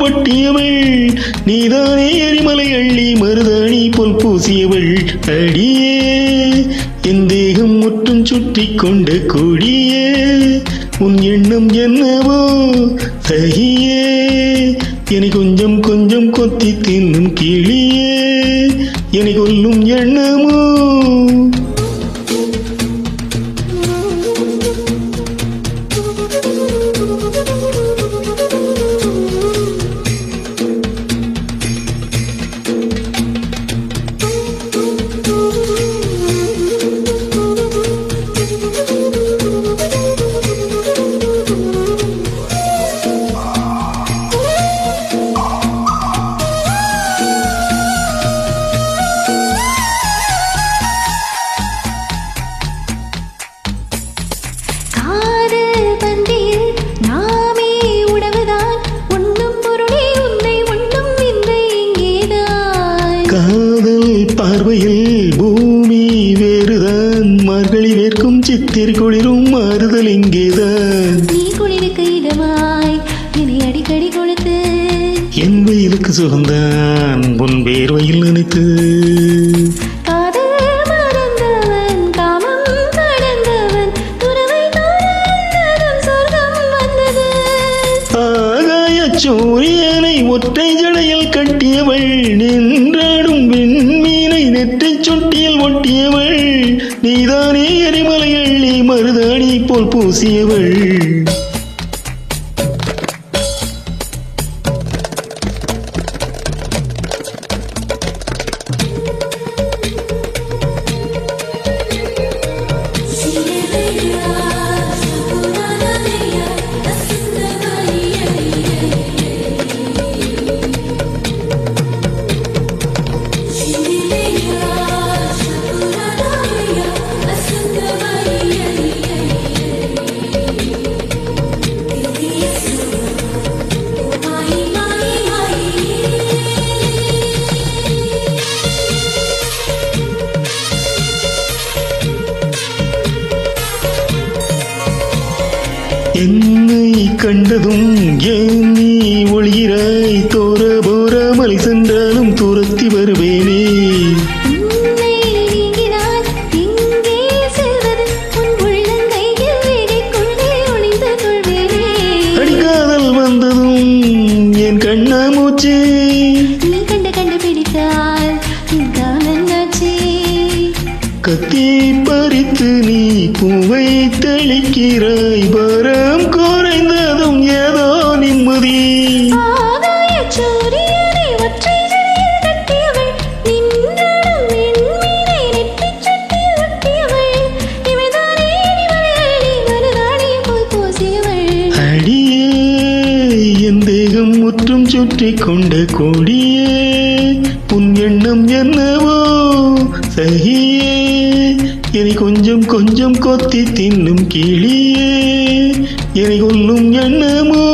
ஒட்டியவள் நீதானே எரிமலை அள்ளி மருதாணி போல் பூசியவள். அடியே என் தேகம் முற்றும் சுற்றி கொண்ட கொடியே. உன் எண்ணம் என்னவோ சகியே என்னை கொஞ்சம் கொஞ்சம் கொத்தி தின்னும் கிளியே. என்னை கொல்லும் எண்ணமோ வேர்க்கும் சித்திரை குளிரும் மாறுதல் இங்கேதான். நீ குளிருக்கு இதமாய் என்னை அடிக்கடி கொளுத்து. என் வெயிலுக்கு சுகந்தான் உன் வேர்வையில் நினைத்து. சூரியனை ஒற்றை ஜடையில் கட்டியவள் நின்றாடும் விண்மீனை நெற்றி சுட்டியில் ஒட்டியவள் நீதானே எரிமலை எள்ளி மருதாணி போல் பூசியவள். கண்டதும் ஏன் நீ ஒளியிறாய் தோற மலை சென்றாய் கத்தி பறித்து நீ பூவை தெளிக்கிறாய். பாரம் குறைந்ததும் ஏதோ நிம்மதி. முற்றும் சுற்றி கொண்ட கொடியே உன் எண்ணம் என்னவோ சகியே. என்னை கொஞ்சம் கொஞ்சம் கொத்தி தின்னும் கிளியே. என்னை கொல்லும் எண்ணமோ